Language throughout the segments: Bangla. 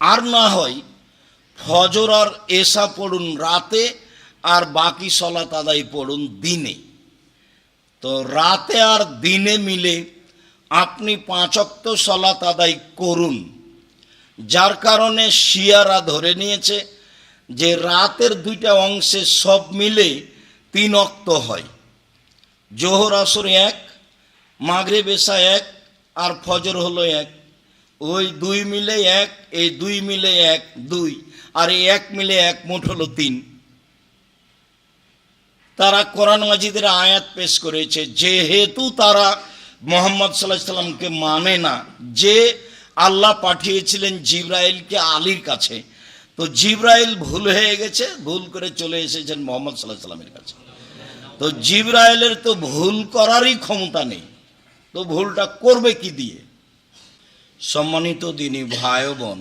আর না হয় ফজর আর এসা পড়ুন রাতে আর বাকি সলাত আদায় পড়ুন দিনে। তো রাতে আর দিনে মিলে আপনি পাঁচক্ত সলাত আদায় করুন। যার কারণে শিয়ারা ধরে নিয়েছে যে রাতের দুইটা অংশে সব মিলে তিন অক্ত হয়। জোহর আসর এক মাগরে বেশা এক আর ফজর হলো এক। ওই দুই মিলে এক, এই দুই মিলে এক, দুই। আর এই এক মিলে এক, মোট হলো তিন। তারা কোরআন মাজিদের আয়াত পেশ করেছে, যেহেতু তারা মোহাম্মদ সাল্লাহ সাল্লামকে মানে না, যে আল্লাহ পাঠিয়েছিলেন জিব্রাইলকে আলীর কাছে। তো জিব্রাইল ভুল হয়ে গেছে, ভুল করে চলে এসেছেন মোহাম্মদ সাল্লাহ সাল্লামের কাছে। তো জিব্রাইলের তো ভুল করারই ক্ষমতা নেই। তো ভুলটা করবে কি দিয়ে? সম্মানিত দিনী ভাই বোন,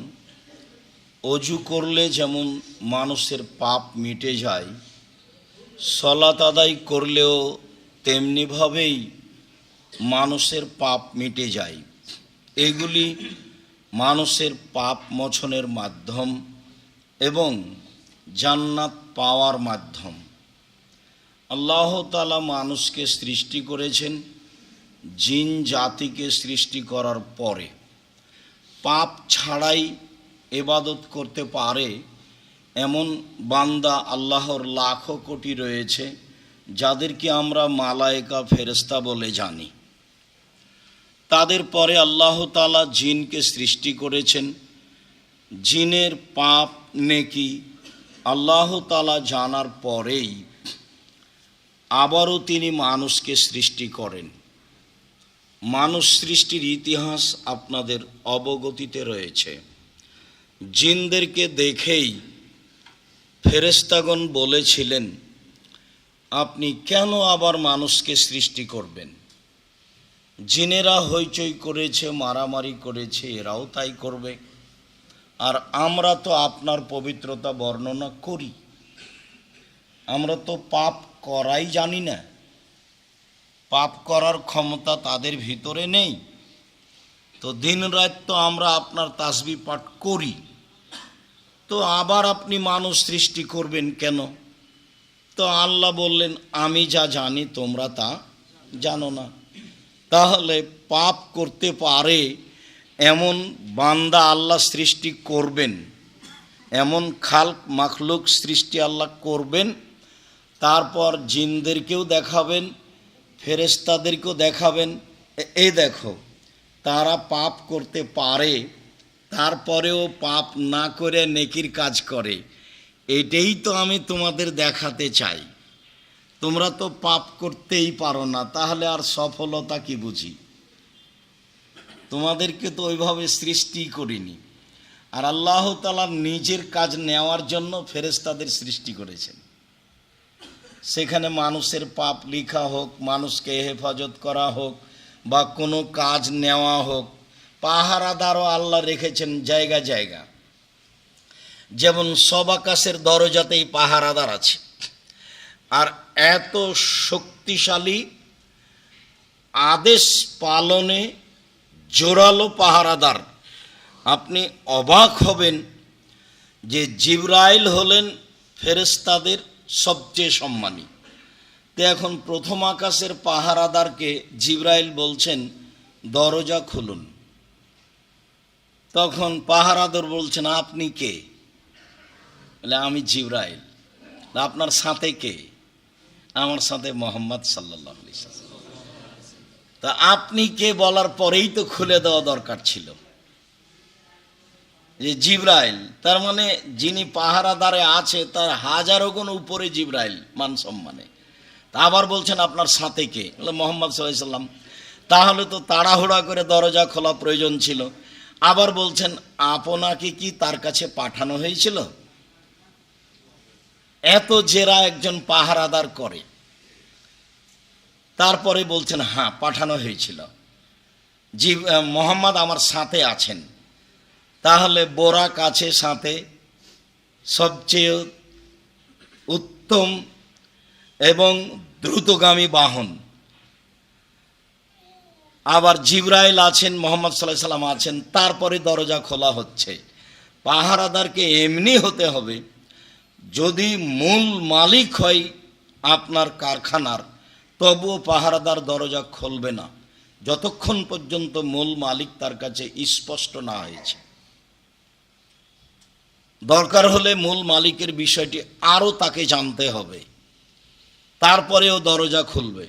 অজু করলে যেমন মানুষের পাপ মিটে যায় সলাত আদায় করলেও তেমনিভাবেই মানুষের পাপ মিটে যায়। এগুলি মানুষের পাপ মোচনের মাধ্যম এবং জান্নাত পাওয়ার মাধ্যম। আল্লাহ তালা মানুষকে সৃষ্টি করেছেন জিন জাতিকে সৃষ্টি করার পরে। পাপ ছাড়াই এবাদত করতে পারে এমন বান্দা আল্লাহর লাখো কোটি রয়েছে, যাদেরকে আমরা মালায়েকা ফেরেস্তা বলে জানি। তাদের পরে আল্লাহ তালা জিনকে সৃষ্টি করেছেন। জিনের পাপ নেকি আল্লাহ তালা জানার পরেই আবারও তিনি মানুষকে সৃষ্টি করেন। মানুষ সৃষ্টির ইতিহাস আপনাদের অবগতিতে রয়েছে। জিনদেরকে দেখেই ফেরেস্তাগণ বলেছিলেন, আপনি কেন আবার মানুষকে সৃষ্টি করবেন? জিনেরা হইচই করেছে, মারামারি করেছে, এরাও তাই করবে। আর আমরা তো আপনার পবিত্রতা বর্ণনা করি। আমরা তো পাপ করাই জানি না। পাপ করার ক্ষমতা তাদের ভিতরে নেই। তো দিন রাত তো আমরা আপনার তাসবি পাঠ করি। তো আবার আপনি মানুষ সৃষ্টি করবেন কেন? তো আল্লাহ বললেন, আমি যা জানি তোমরা তা জানো না। তাহলে পাপ করতে পারে এমন বান্দা আল্লাহ সৃষ্টি করবেন, এমন খাল মাখলুক সৃষ্টি আল্লাহ করবেন, তারপর জিনদেরকেও দেখাবেন ফেরেস্তাদেরকেও দেখাবেন। এ- দেখো, তারা পাপ করতে পারে, তারপরেও পাপ না করে নেকির কাজ করে। এটাই তো আমি তোমাদের দেখাতে চাই। তোমরা তো পাপ করতেই পারো না, তাহলে আর সফলতা কি বুঝি? তোমাদেরকে তো ওইভাবে সৃষ্টি করিনি। আর আল্লাহ তালা নিজের কাজ নেওয়ার জন্য ফেরেস্তাদের সৃষ্টি করেছেন। সেখানে মানুষের পাপ লিখা হোক, মানুষকে হেফাজত করা হোক বা কোনো কাজ নেওয়া হোক, পাহারাদারও আল্লাহ রেখেছেন জায়গা জায়গা। যেমন সব আকাশের দরজাতেই পাহারাদার আছে। আর এত শক্তিশালী আদেশ পালনে জোরালো পাহারাদার। আপনি অবাক হবেন যে জিব্রাইল হলেন ফেরেস্তাদের সবচেয়ে সম্মানী। তো এখন প্রথম আকাশের পাহারাদারকে জিব্রাইল বলছেন, দরজা খুলুন। তখন পাহারাদার বলছেন, আপনি কে? বলে, আমি জিব্রাইল। "তা আপনার সাথে কে? আমার সাথে মোহাম্মদ সাল্লাহ তা আপনি কে বলার পরেই তো খুলে দেওয়া দরকার ছিল। যে জিব্রাইল, তার মানে যিনি পাহারাদারে আছে, তার হাজারো গুণ উপরে জিব্রাইল, মান সম্মানে। তা আবার বলছেন আপনার সাথে কে? মোহাম্মদ সাল্লাম, তাহলে তো তাড়াহুড়া করে দরজা খোলা প্রয়োজন ছিল। আবার বলছেন, আপনাকে কি তার কাছে পাঠানো হয়েছিল? এত জেরা একজন পাহারাদার করে। তারপরে বলছেন হ্যাঁ পাঠানো হয়েছিল। জি মোহাম্মদ আমার সাথে আছেন। তাহলে বোরা কাছে সাথে সবচেয়ে উত্তম এবং দ্রুতগামী বাহন। আবার জিব্রাইল আছেন, মোহাম্মদ সাল্লাহ সাল্লাম আছেন, তারপরে দরজা খোলা হচ্ছে। পাহারাদারকে এমনি হতে হবে, যদি মূল মালিক হয় আপনার কারখানার, তবুও পাহারাদার দরজা খুলবে না, যতক্ষণ পর্যন্ত মূল মালিক তার কাছে স্পষ্ট না হয়েছে। দরকার হলে মূল মালিকের বিষয়টি আরও তাকে জানতে হবে। তারপরেও দরজা খুলবে।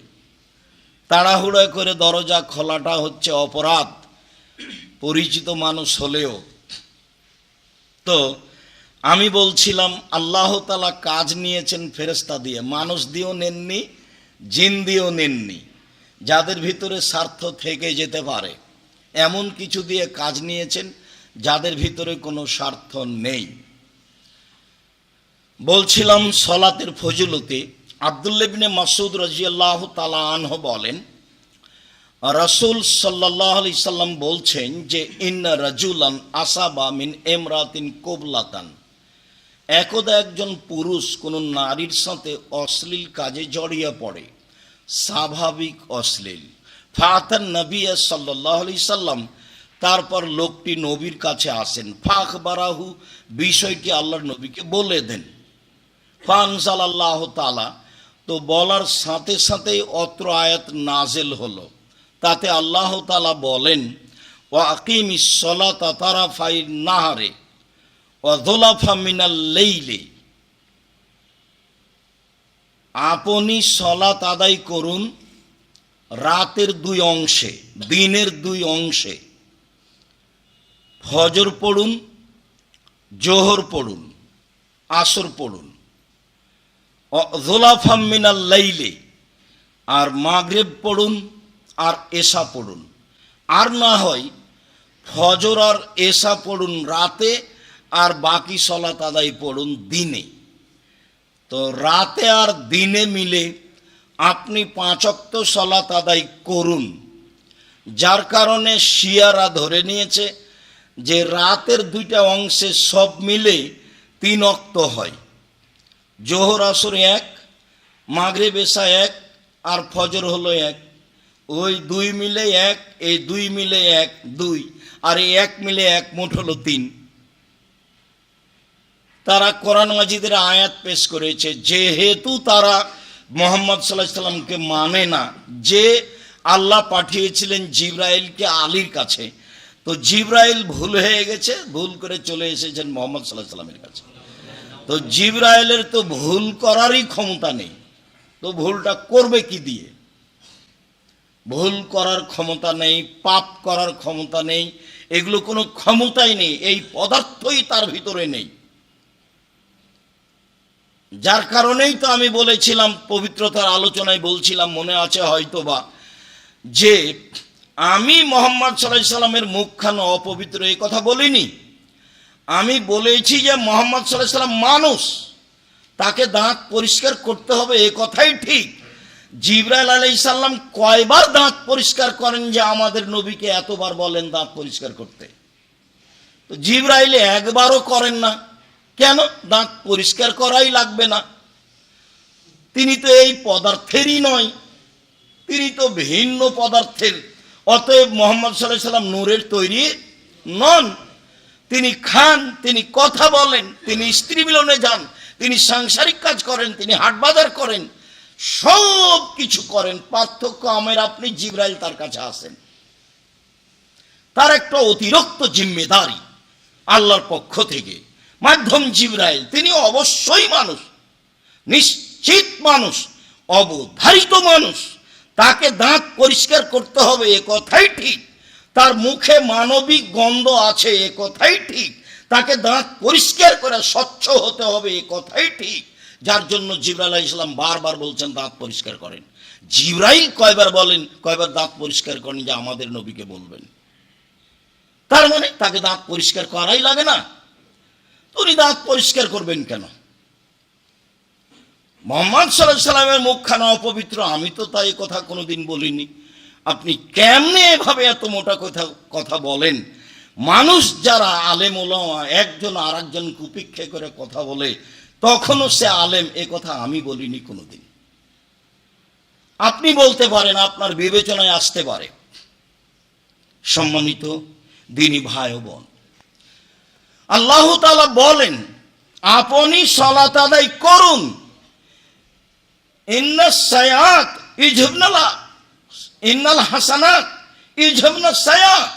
তাড়াহুড়ো করে দরজা খোলাটা হচ্ছে অপরাধ। পরিচিত মানুষ হলেও। তো আমি বলছিলাম, আল্লাহ তালা কাজ নিয়েছেন ফেরেস্তা দিয়ে। মানুষ দিয়েও নেননি, জিন দিয়েও নেননি। যাদের ভিতরে স্বার্থ থেকে যেতে পারে। এমন কিছু দিয়ে কাজ নিয়েছেন, যাদের ভিতরে কোনো স্বার্থ নেই। বলছিলাম সলাতের ফজিলতে আবদুল্লেবিনে মাসুদ রাজিয়াল্লাহ তালা আনহ বলেন, রসুল সাল্লাহ আলি সাল্লাম বলছেন যে ইন রাজুলান আসাবা মিন এমরাতিন কোবলাতান। একদা একজন পুরুষ কোনো নারীর সাথে অশ্লীল কাজে জড়িয়ে পড়ে, স্বাভাবিক অশ্লীল। ফাতান নবী সাল্লাহ আলি সাল্লাম, তারপর লোকটি নবীর কাছে আসেন। ফাখ বারাহু বিষয়টি আল্লাহর নবীকে বলে দেন। ফানসাল আল্লাহ তালা তো বলার সাথে সাথেই অত্র আয়াত নাজেল হলো। তাতে আল্লাহ তালা বলেন ও আকিম ইসলা তাতারা ফাই নাহারে ও দোলাফা মিনাল লেইলে। আপনি সলাত আদায় করুন রাতের দুই অংশে, দিনের দুই অংশে। ফজর পড়ুন, জোহর পড়ুন, আসর পড়ুন। জোলাফাম মিনাল লাইলে। আর মাগরেব পড়ুন, আর এসা পড়ুন। আর না হয়, ফজর আর এসা পড়ুন রাতে, আর বাকি সলাত আদায় পড়ুন দিনে। তো রাতে আর দিনে মিলে আপনি পাঁচক্ত সলাত আদায় করুন। যার কারণে শিয়ারা ধরে নিয়েছে যে রাতের দুইটা অংশে সব মিলে তিন অক্ত হয়। জোহর আসর এক মাগরে বেসা এক, আর ফজর হলো এক। ওই দুই মিলে এক, এই দুই মিলে এক, দুই, আর এই এক মিলে এক, মোট হলো তিন। তারা কোরআন মাজিদের আয়াত পেশ করেছে, যেহেতু তারা মোহাম্মদ সাল্লাহ সাল্লামকে মানে না, যে আল্লাহ পাঠিয়েছিলেন জিব্রাইলকে আলীর কাছে। তো জিব্রাইল ভুল হয়ে গেছে, ভুল করে চলে এসেছেন মোহাম্মদ সাল্লাহ সাল্লামের কাছে। তো জিব্রাইলের তো ভুল করারই ক্ষমতা নেই। তো ভুলটা করবে কি দিয়ে? ভুল করার ক্ষমতা নেই, পাপ করার ক্ষমতা নেই, এগুলো কোনো ক্ষমতাই নেই, এই পদার্থই তার ভিতরে নেই। যার কারণেই তো আমি বলেছিলাম, পবিত্রতার আলোচনায় বলছিলাম, মনে আছে হয়তো বা যে আমি মোহাম্মদ সাল্লাহ সাল্লামের মুখখানা অপবিত্র এই কথা বলিনি। আমি বলেছি যে মোহাম্মদ সাল্লাহ সাল্লাম মানুষ। তাকে দাঁত পরিষ্কার করতে হবে, এ কথাই ঠিক। জিব্রাইল আলাই সাল্লাম কয়বার দাঁত পরিষ্কার করেন যে আমাদের নবীকে এতবার বলেন দাঁত পরিষ্কার করতে? তো জিব্রাইলে একবারও করেন না। কেন? দাঁত পরিষ্কার করাই লাগবে না। তিনি তো এই পদার্থেরই নয়। তিনি তো ভিন্ন পদার্থের। অতএব মোহাম্মদ সাল্লাহ সাল্লাম নূরের তৈরি নন। তিনি খান, তিনি কথা বলেন, তিনি স্ত্রী মিলনে যান, তিনি সাংসারিক কাজ করেন, তিনি হাট বাজার করেন, সব কিছু করেন, পার্থক্য আমের, আপনি জিব্রাইল তার কাছে আসেন। তার একটা অতিরিক্ত জিম্মেদারি আল্লাহর পক্ষ থেকে। মাধ্যম জিব্রাইল, তিনি অবশ্যই মানুষ, নিশ্চিত মানুষ, অবধারিত মানুষ। তাকে দাঁত পরিষ্কার করতে হবে, এ কথাই ঠিক। তার মুখে মানবিক গন্ধ আছে, এ কথাই ঠিক। তাকে দাঁত পরিষ্কার করে স্বচ্ছ হতে হবে, এ কথাই ঠিক। যার জন্য জিব্রাইল ইসলাম বারবার বলছেন, দাঁত পরিষ্কার করেন। জিব্রাইল কয়বার বলেন, কয়বার দাঁত পরিষ্কার করেন, যে আমাদের নবীকে বলবেন। তার মানে তাকে দাঁত পরিষ্কার করাই লাগে না। উনি দাঁত পরিষ্কার করবেন কেন? মোহাম্মদ সাল্লাহ সাল্লামের মুখখানা অপবিত্র, আমি তো তাই কথা কোনোদিন বলিনি। আপনি কেমনে এভাবে এত মোটা কথা কথা বলেন? মানুষ যারা আলেম ওলামা একজন আর একজন কুপিক্ষে করে কথা বলে, তখনও সে আলেম, এ কথা আমি বলিনি কোনোদিন। আপনি বলতে পারেন, আপনার বিবেচনায় আসতে পারে। সম্মানিত দিনী ভাই বোন, আল্লাহ তাআলা বলেন, আপনি সলাত আদায় করুন। ইন্না সায়াত ইন্নাল হাসানাত ইজবনা সায়াত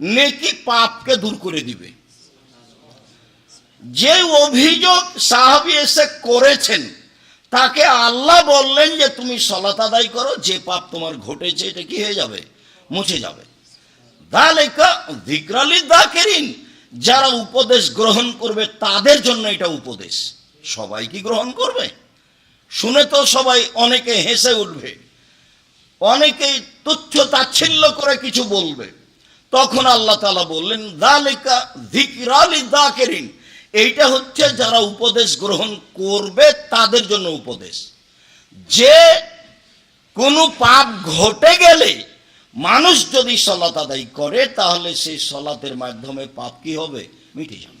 নেকি পাপকে দূর করে দিবে। যে অভিযোগ সাহাবি এসে করেছেন, তাকে আল্লাহ বললেন যে, তুমি সলাত আদায় করো, যে পাপ তোমার ঘটেছে, এটা কি হয়ে যাবে? মুছে যাবে। দালেকা দিকরালি দাকেরিন যারা উপদেশ গ্রহণ করবে, তাদের জন্য এটা উপদেশ। সবাই কি গ্রহণ করবে? শুনে তো সবাই অনেকে হেসে উঠবে। অনেকেই তুচ্ছ তাচ্ছিল্য করে কিছু বলবে। তখন আল্লাহ তালা বললেন দালিকা ধিকরালি দাকেরিন এইটা হচ্ছে যারা উপদেশ গ্রহণ করবে তাদের জন্য উপদেশ। যে কোনো পাপ ঘটে গেলে মানুষ যদি সলাত আদায় করে, তাহলে সেই সলাতের মাধ্যমে পাপ কি হবে? মিটে যাবে।